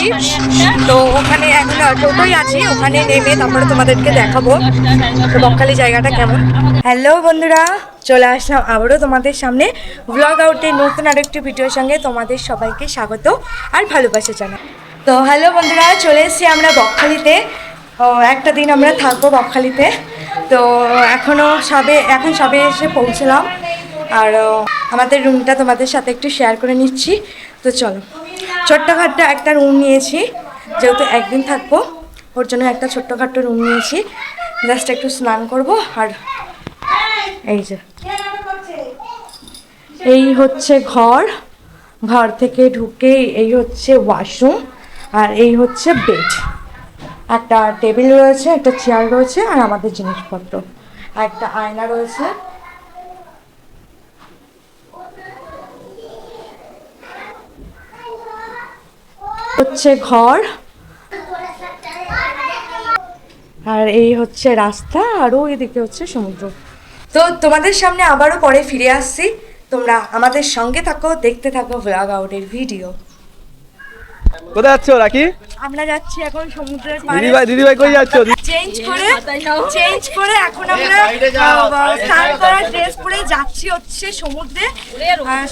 যাচ্ছি তো ওখানে এখন টোটোই আছি। ওখানে নেমে তারপরে তোমাদেরকে দেখাবো তো বকখালি জায়গাটা কেমন। হ্যালো বন্ধুরা, চলে আসলাম আবারও তোমাদের সামনে। ব্লগ আউটের নতুন আরেকটি ভিডিওর সঙ্গে তোমাদের সবাইকে স্বাগত আর ভালোবাসা জানাই। তো হ্যালো বন্ধুরা, চলে এসেছি আমরা বকখালিতে। একটা দিন আমরা থাকব বকখালিতে। তো এখনও সবে এখন সবে এসে পৌঁছলাম। আর আমাদের রুমটা তোমাদের সাথে একটু শেয়ার করে নিচ্ছি। তো চলো। ছোট্টখাট্টো একটা রুম নিয়েছি। যেহেতু একদিন থাকব, ওর জন্য একটা ছোট্টখাট্টো রুম নিয়েছি। জাস্ট একটু স্নান করব, আর এই যে। এই হচ্ছে ঘর। ঘর থেকে ঢুকে এই হচ্ছে ওয়াশরুম আর এই হচ্ছে বেড একটা টেবিল রয়েছে, একটা চেয়ার রয়েছে, আর আমাদের জিনিসপত্র। একটা আয়না রয়েছে। হচ্ছে ঘর। আর এই হচ্ছে রাস্তা, আর ওই দিকে হচ্ছে সমুদ্র। তো তোমাদের সামনে আবারও পরে ফিরে আসছি। তোমরা আমাদের সঙ্গে থাকো, দেখতে থাকো ভ্লগ আউটের ভিডিও কোথায় যাচ্ছ রাখি? আমরা যাচ্ছি এখন সমুদ্রের পাড়ে। দিদিভাই দিদিভাই কই যাচ্ছ? চেঞ্জ করে চেঞ্জ করে এখন আমরা স্নান করার ড্রেস পরে যাচ্ছি হচ্ছে সমুদ্রে।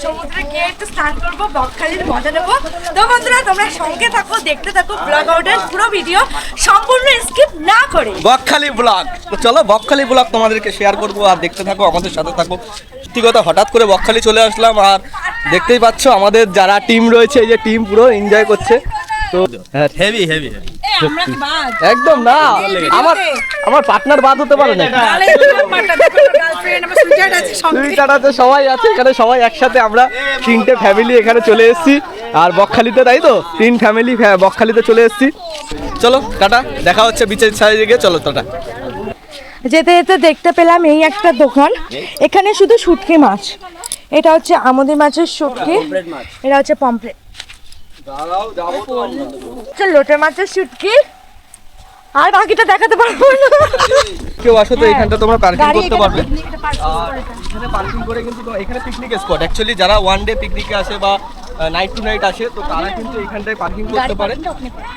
সমুদ্রে গিয়ে একটু স্নান করব বকখালির মজা নেব। তো বন্ধুরা তোমরা সঙ্গে থাকো দেখতে থাকো ব্লগ আউটের পুরো ভিডিও সম্পূর্ণ স্কিপ না করে। বকখালি ব্লগ চলো বকখালি ব্লগ তোমাদেরকে শেয়ার করব আর দেখতে থাকো আমাদের সাথে থাকো। সত্যি কথা হঠাৎ করে বকখালি চলে আসলাম আর দেখতেই পাচ্ছ আমাদের যারা টিম রয়েছে এই যে টিম পুরো এনজয় করছে। তো হেভি হেভি একদম না আমার আমার পার্টনার বাদ হতে পারে না আছে সবাই আছে এখানে সবাই একসাথে আমরা তিনটে ফ্যামিলি এখানে চলে এসেছি। আর বকখালিতে তাই তো? তিন ফ্যামিলি বকখালিতে চলে এসেছি। চলো টাটা দেখা হচ্ছে বিচের সাইডে গিয়ে। চলো টাটা। যেতে যেতে দেখতে পেলাম এই একটা দোকান। এখানে শুধু শুটকি মাছ। এটা হচ্ছে আমাদের মাছের শুটকি। এটা হচ্ছে পমফ্রেট হচ্ছে লোটে মাছের শুটকি। আর বাকিটা দেখাতে পারব না। কেউ আসো তো এখানটা তোমরা পার্কিং গাড়ি করতে পারবে। এখানে পার্কিং করে কিন্তু এখানে পিকনিক স্পট অ্যাকচুয়ালি যারা ওয়ান ডে পিকনিকে আসে বা নাইট টু নাইট আসে তো তারা কিন্তু এখানটায় পার্কিং করতে পারে।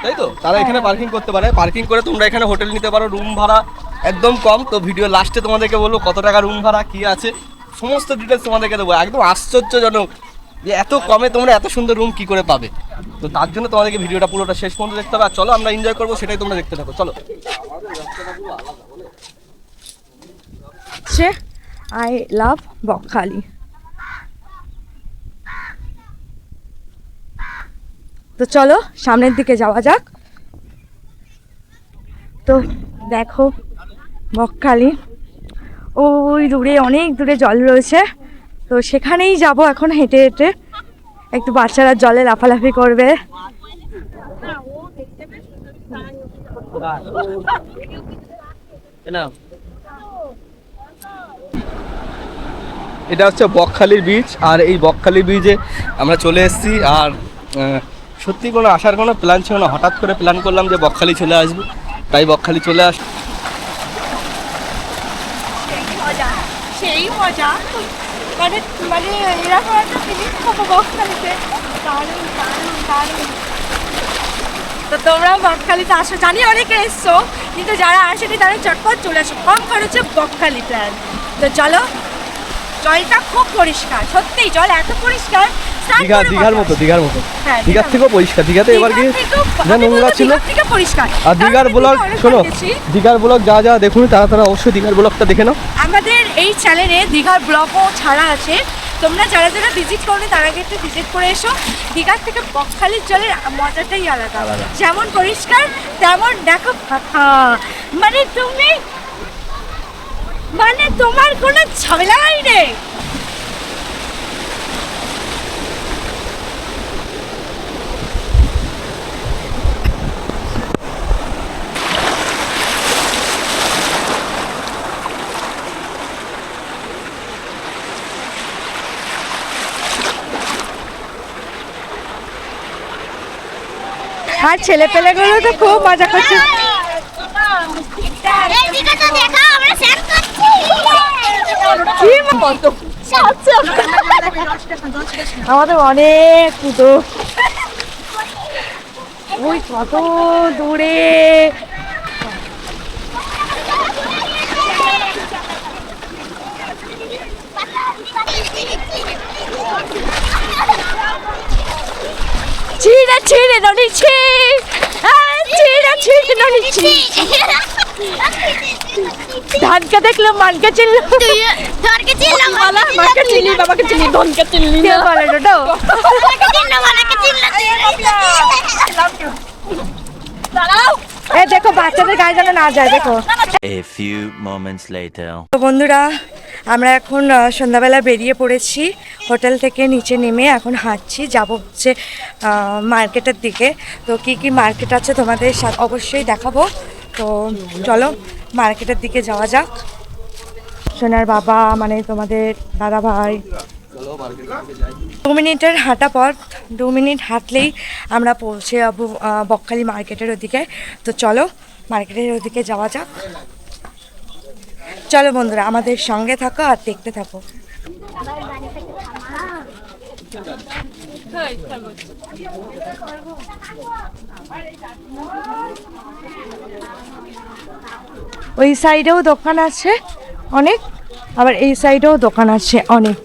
তাই তো? তারা এখানে পার্কিং করতে পারে। পার্কিং করে তোমরা এখানে হোটেল নিতে পারো রুম ভাড়া একদম কম, তো ভিডিও লাস্টে তোমাদেরকে বলব কত টাকা রুম ভাড়া, কি আছে, সমস্ত ডিটেলস তোমাদেরকে দেবো। একদম আশ্চর্যজনক যে এত কমে তোমরা এত সুন্দর রুম কি করে পাবে। তো তার জন্য তোমাদেরকে ভিডিওটা পুরোটা শেষ পর্যন্ত দেখতে হবে। আর চলো, আমরা এনজয় করব, সেটাই তোমরা দেখতে থাকো। চলো। হচ্ছে আই লাভ বকখালি। তো চলো, সামনের দিকে যাওয়া যাক। তো দেখো বকখালি। ওই দূরে অনেক দূরে জল রয়েছে। তো সেখানেই যাব এখন হেঁটে হেঁটে। একটু বাচ্চারা জলে লাফালাফি করবে। এটা হচ্ছে বকখালির বীজ আর এই বকখালি বীজে আমরা চলে এসেছি আর সত্যি কোনো আসার কোনো প্ল্যান ছিল না। হঠাৎ করে প্ল্যান করলাম যে বকখালি চলে আসব। তাই বকখালি চলে আস মজা মানে মানে এরকম একটা ফিলিংস পাবো বকখালিতে দারুণ দারুণ দারুণ তো তোমরা বকখালিতে আসো। জানি অনেকে এসছো, কিন্তু যারা আসেনি তারা চটপট চলে আসো। কম খরচে বকখালি প্ল্যান তো চলো, জলটা খুব পরিষ্কার, সত্যিই জল এত পরিষ্কার দীঘা দীঘার মতো। দীঘার মতো। হ্যাঁ, দীঘার থেকেও পরিষ্কার। দীঘাতে এবার গিয়ে যা নোংরা ছিল। আর দীঘার ব্লগ শোনো। দীঘার ব্লগ যা যা দেখুন তারা তারা অবশ্যই দীঘার ব্লগটা দেখে নাও। আমাদের এই চ্যানেলে দীঘার ব্লগও ছাড়া আছে। তোমরা যারা যারা ভিজিট করো তার আগে একটু ভিজিট করে এসো। দীঘার থেকে বকখালির জলের মজাটাই আলাদা। যেমন পরিষ্কার তেমন দেখো মানে তুমি মানে তোমার কোনো ঝামেলাই নেই। আর ছেলে পেলেগুলো তো খুব মজা করছে। আমাদের অনেক কুতো ওই কত দূরে। ছিঁড়ে নড়িছি ছিঁড়ে ছিঁড়ে নড়িছি ধানকে দেখল মানকে চিনল ধানকে চিনল মালা মাকে বাবাকে ধনকে চিনলি কে বলে ডটো চিনল মালাকে চিনলাম এ দেখো বাচ্চাদের গায়ে যেন না যায় দেখো। A few moments later. তো বন্ধুরা আমরা এখন সন্ধ্যাবেলা বেরিয়ে পড়েছি। হোটেল থেকে নিচে নেমে এখন হাঁটছি যাব হচ্ছে মার্কেটের দিকে। তো কি কি মার্কেট আছে তোমাদের সাথে অবশ্যই দেখাবো। তো চলো মার্কেটের দিকে যাওয়া যাক। সোনার বাবা মানে তোমাদের দাদা ভাই দু মিনিটের হাঁটা পথ, দু মিনিট হাঁটলেই আমরা পৌঁছে যাব বকখালি মার্কেটের ওদিকে। তো চলো, মার্কেটের ওদিকে যাওয়া যাক। চলো বন্ধুরা, আমাদের সঙ্গে থাকো আর দেখতে থাকো। ওই সাইডেও দোকান আছে অনেক, আবার এই সাইডেও দোকান আছে অনেক।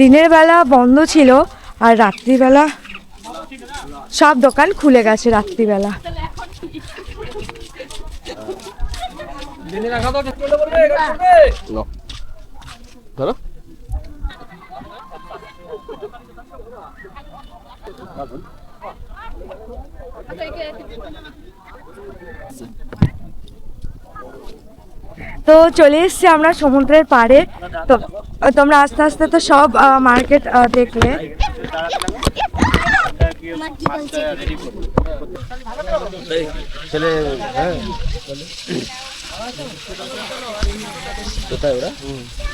দিনের বেলা বন্ধ ছিল আর রাত্রিবেলা সব দোকান খুলে গেছে রাত্রিবেলা। তো চলে এসছি আমরা সমুদ্রের পাড়ে। তো তোমরা আস্তে আস্তে তো সব মার্কেট দেখলে।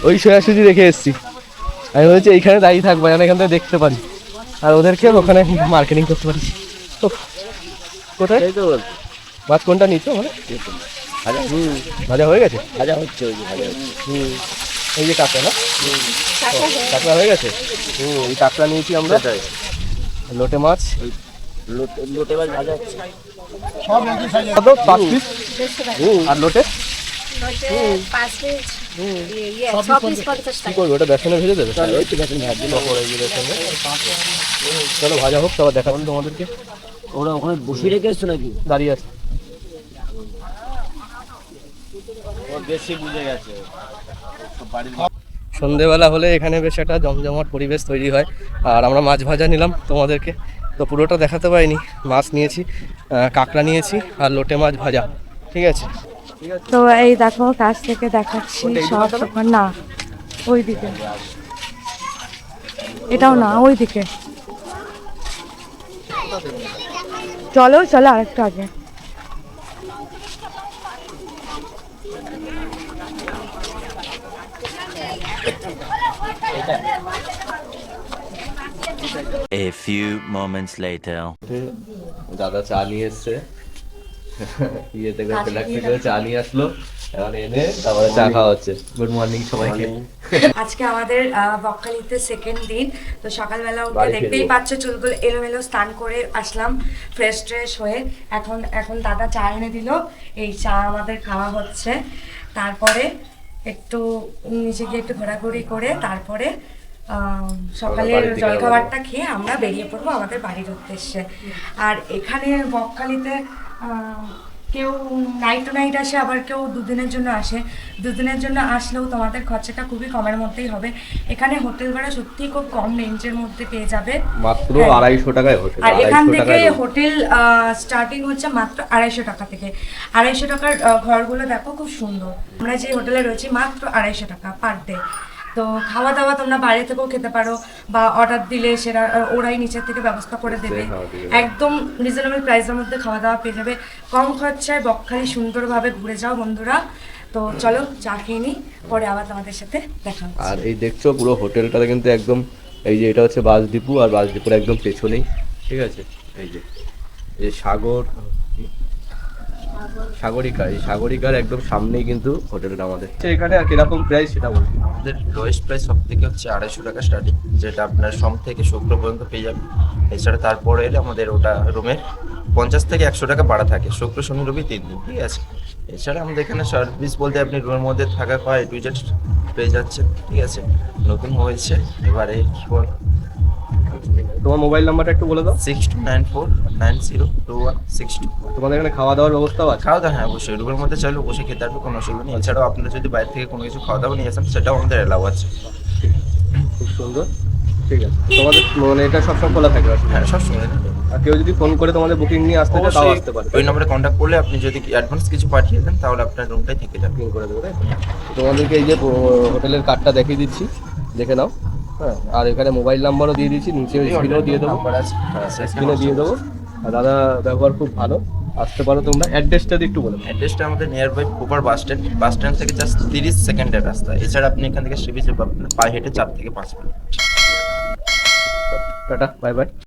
ওই সোজাসুজি রেখে এসেছি। আমি বলছি এইখানে দাঁড়িয়ে থাকব যেন এখান থেকে দেখতে পারি। আর ওদেরকে ওখানে মার্কেটিং করতে পারি। কোথায়? মাছ কোনটা নিচ্ছ মানে? ভাজা। হয়ে গেছে? ভাজা হচ্ছে ওই ভাজা হুম। এই যে কাঁকড়া না? কাঁকড়া হয়ে গেছে। হুম এই কাঁকড়া নিয়েছি আমরা। লোটে মাছ। লোটে মাছ ভাজা হচ্ছে। কত? পাঁচ পিস আর লোটে? কি করবে ওটা বেসনে ভেজে দেবে? চলো ভাজা হোক তারপর দেখাবেন তোমাদেরকে। ওরা ওখানে বসিয়ে রেখে এসছো নাকি? দাঁড়িয়ে আছে। বেশি বুঝে গেছে। সন্ধেবেলা হলে এখানে বেশ একটা জমজমাট পরিবেশ তৈরি হয়। আর আমরা মাছ ভাজা নিলাম তোমাদেরকে। তো পুরোটা দেখাতে পারিনি। মাছ নিয়েছি কাঁকড়া নিয়েছি আর লোটে মাছ ভাজা। ঠিক আছে? তো এই দেখো কাছ থেকে দেখাচ্ছি সব দোকান না ওই দিকে এটাও না ওই দিকে চলো চলো আরেকটু আগে। A few moments later. দাদা চা নিয়ে এসছে। ইয়ে থেকে থেকে চা নিয়ে আসলো। এখন এনে তারপরে চা খাওয়া হচ্ছে। গুড মর্নিং সবাইকে। আজকে আমাদের আহ, বকখালিতে সেকেন্ড দিন। তো সকালবেলা উঠে দেখতেই। পাচ্ছ চুলগুলো এলোমেলো স্নান করে আসলাম ফ্রেশ ট্রেশ হয়ে। এখন এখন দাদা চা এনে দিল। এই চা আমাদের খাওয়া হচ্ছে। তারপরে একটু নিচে গিয়ে একটু ঘোরাঘুরি করে তারপরে সকালের জলখাবারটা খেয়ে আমরা বেরিয়ে পড়ব আমাদের বাড়ির উদ্দেশ্যে। আর এখানে বকখালিতে কেউ নাইট টু নাইট আসে আবার কেউ দুদিনের জন্য আসে। দুদিনের জন্য আসলেও তোমাদের খরচাটা খুবই কমের মধ্যেই হবে। এখানে হোটেল ভাড়া সত্যি খুব কম রেঞ্জের মধ্যে পেয়ে যাবে। মাত্র হ্যাঁ। আড়াইশো টাকায় হোটেল আর এখান থেকে। হোটেল স্টার্টিং হচ্ছে মাত্র আড়াইশো টাকা থেকে। আড়াইশো টাকার ঘরগুলো দেখো খুব সুন্দর। আমরা যে হোটেলে রয়েছি মাত্র আড়াইশো টাকা পার ডে তো খাওয়া দাওয়া তোমরা বাইরে থেকেও খেতে পারো বা অর্ডার দিলে সেটা ওরাই নিচের থেকে ব্যবস্থা করে দেবে। একদম রিজনেবল প্রাইসের মধ্যে খাওয়া দাওয়া পেয়ে যাবে। কম খরচায় বকখালি সুন্দরভাবে ঘুরে যাও বন্ধুরা। তো চলো চা খেয়ে নিই পরে আবার তোমাদের সাথে দেখা আর এই দেখছ পুরো হোটেলটাতে কিন্তু একদম এই যে এটা হচ্ছে বাস ডিপু আর বাস ডিপুর একদম পেছনেই। ঠিক আছে? এই যে এই সাগর সাগরিকা এই সাগরিকার একদম সামনেই কিন্তু হোটেলটা আমাদের। এখানে আর কীরকম প্রাইস সেটা বলব আমাদের লোয়েস্ট প্রাইস সব থেকে হচ্ছে আড়াইশো টাকা স্টার্টিং যেটা আপনার সোম থেকে শুক্র পর্যন্ত পেয়ে যাবেন। এছাড়া তারপরে এলে আমাদের ওটা রুমের পঞ্চাশ থেকে একশো টাকা ভাড়া থাকে শুক্র শনি রবি তিন দিন ঠিক আছে? এছাড়া আমাদের এখানে সার্ভিস বলতে আপনি রুমের মধ্যে থাকা হয় টু পেয়ে যাচ্ছেন ঠিক আছে? নতুন হয়েছে এবারে কি বল তোমার মোবাইল নাম্বারটা একটু বলে দাও। Six two nine four nine zero two one six two তোমাদের এখানে খাওয়া দাওয়ার ব্যবস্থা আছে? খাওয়া দাওয়া হ্যাঁ অবশ্যই। রুমের মধ্যে চাইলে বসে খেতে পারবে কোনো অসুবিধা নেই। এছাড়াও আপনারা যদি বাইরে থেকে কোনো কিছু খাওয়া দাওয়া নিয়ে আসেন সেটাও আমাদের এলাও আছে। খুব সুন্দর। ঠিক আছে। তোমাদের মানে এটা সবসময় খোলা থাকবে। হ্যাঁ সবসময় আর কেউ যদি ফোন করে তোমাদের বুকিং নিয়ে আসতে চায় তাও আসতে পারে ওই নম্বরে কন্ট্যাক্ট করলে আপনি যদি অ্যাডভান্স কিছু পাঠিয়ে দেন তাহলে আপনার রুমটাই থেকে যাবে। করে দেবো তোমাদেরকে এই যে হোটেলের কার্ডটা দেখিয়ে দিচ্ছি। দেখে নাও। হ্যাঁ আর এখানে মোবাইল নাম্বারও দিয়ে দিচ্ছি নিচে স্ক্রিনেও দিয়ে দেবো। আছে হ্যাঁ, স্ক্রিনে দিয়ে দেবো। আর দাদা ব্যবহার খুব ভালো। আসতে পারো তোমরা। অ্যাড্রেসটা একটু বলো অ্যাড্রেসটা আমাদের nearby Cooper bus stand bus stand থেকে জাস্ট তিরিশ সেকেন্ডের রাস্তা। এছাড়া আপনি এখান থেকে সি পাবেন পায়ে হেঁটে চার থেকে পাঁচ মিনিট টাটা বাই বাই